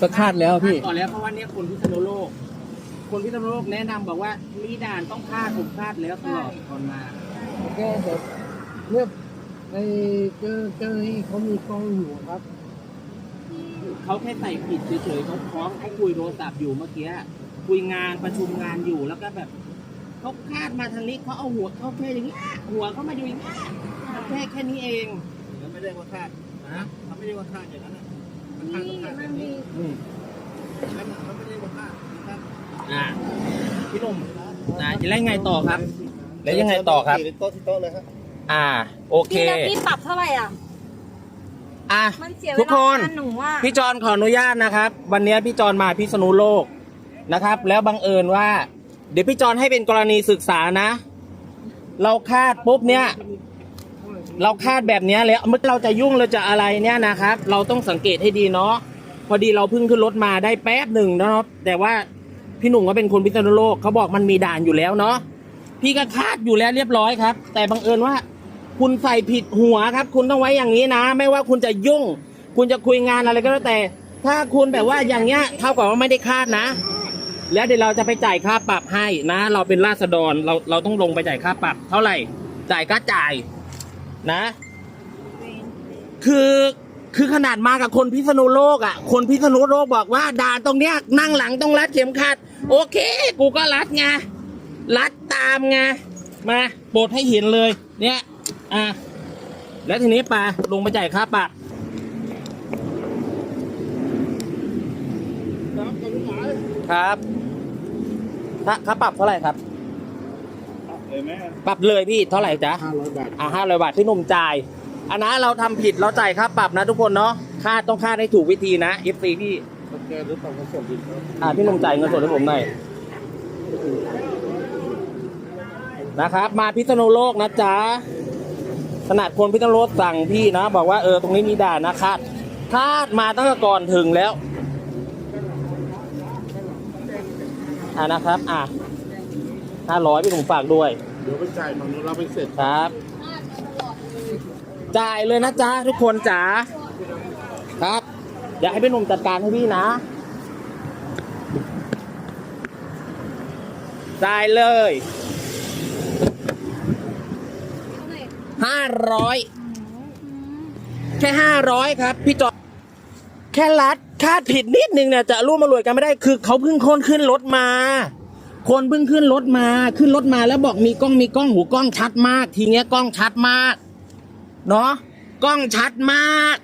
ก็คาดแล้วพี่ ก่อนแล้วเพราะว่าเนี่ยคนพิษณุโลก คนพิษณุโลกแนะนำบอกว่ามีด่านต้องคาดผมคาดแล้วตลอดก่อนมาโอเคเดี๋ยวเนี่ยในเจอเจอที่เขามีกล้องอยู่ครับ เขาแค่ใส่ผิดเฉยๆเขาพร้อมเขาคุยโทรศัพท์อยู่เมื่อกี้คุยงานประชุมงานอยู่แล้วก็แบบเขาคาดมาทางนี้เขาเอาหัวเขาแค่อย่างนี้หัวเขามาอยู่อย่างนี้แค่แค่นี้เองแล้วไม่ได้ว่าคาดนะเขาไม่ได้ว่าคาดอย่างนั้นนะ มันคาดนี่ก็คาดแบมันบมีนี้อืมนั่นน่ะเขาไม่ได้ว่าคาดคาดอ่าพี่หนุ่มอ่าจะเล่นไงต่อครับ แล้วยังไงต่อครับที่โต๊ะที่โต๊ะเลยครับอ่า โอเค พี่แล้วพี่ปรับเท่าไหร่อะ อะมันเสียเวทุกลาคนงานหนูอะพี่จอนขออนุญาตนะครับ วันนี้พี่จอนมาพิษณุโลกนะครับ แล้วบังเอิญว่า เดี๋ยวพี่จอนให้เป็นกรณีศึกษานะ เราคาดปุ๊บเนี่ย เราคาดแบบนี้แล้วเมื่อเราจะยุ่งเราจะอะไรเนี่ยนะครับ เราต้องสังเกตให้ดีเนาะพอดีเราเพิ่งขึ้นรถมาได้แป๊บหนึ่งเนาะแต่ว่าพี่หนุ่มก็เป็นคนพิษณุโลกเขาบอกมันมีด่านอยู่แล้วเนาะพี่ก็คาดอยู่แล้วเรียบร้อยครับ แต่บังเอิญว่า คุณใส่ผิดหัวครับ คุณต้องไว้อย่างนี้นะ ไม่ว่าคุณจะยุ่ง คุณจะคุยงานอะไรก็แล้วแต่ ถ้าคุณแบบว่าอย่างเงี้ยเท่ากับว่าไม่ได้คาดนะ แล้วเดี๋ยวเราจะไปจ่ายค่าปรับให้นะ เราเป็นราษฎรเราเราต้องลงไปจ่ายค่าปรับ เท่าไหร่จ่ายก็จ่าย นะ คือคือขนาดมากับคนพิษณุโลกอะ คนพิษณุโลกบอกว่าด่านตรงเนี้ยนั่งหลังต้องรัดเข็มขัด โอเค กูก็รัดไงรัดตามไงมาโปรดให้เห็นเลย เนี่ย อะแล้วทีนี้ไปลงไปจ่ายค่าปรับครับขอบคุณหมายครับค่าค่าปรับเท่าไหร่ครับ เลยแม่ปรับเลยพี่เท่าไหร่จ๊ะห้าร้อยบาทอ่าห้าร้อยบาทพี่หนุ่มจ่ายอันนะเราทำผิดเราจ่ายค่าปรับนะทุกคนเนาะค่าต้องค่าให้ถูกวิธีนะ FC พี่สแกนหรือเปล่าเขาส่งบินครับอ่าพี่หนุ่มจ่ายเงินสดให้ผมหน่อยนะครับ มาพิษณุโลกนะจ๊ะขนาดคนพิษณุโลกสั่งพี่นะ บอกว่าเออตรงนี้มีด่านนะคาดคาดมาตั้งแต่ก่อนถึงแล้ว อ่านะครับ อ่า ห้าร้อยพี่หนุ่มฝากด้วย เดี๋ยวไปจ่ายฝั่งนู้นเราไปเสร็จครับ จ่ายเลยนะจ๊ะทุกคนจ๋าครับอยากให้พี่หนุ่มจัดการให้พี่นะ จ่ายเลยเท่าไหร่ห้าร้อยอืมแค่ห้าร้อยครับ พี่จอดแค่รัดคาดผิดนิดนึงเนี่ยจะร่วมมารวยกันไม่ได้คือเขาเพิ่งคนขึ้นรถมา คนเพิ่งขึ้นรถมาขึ้นรถมาแล้วบอกมีกล้องมีกล้องหูกล้องชัดมาก ทีเนี้ยกล้องชัดมาก เนาะกล้องชัดมาก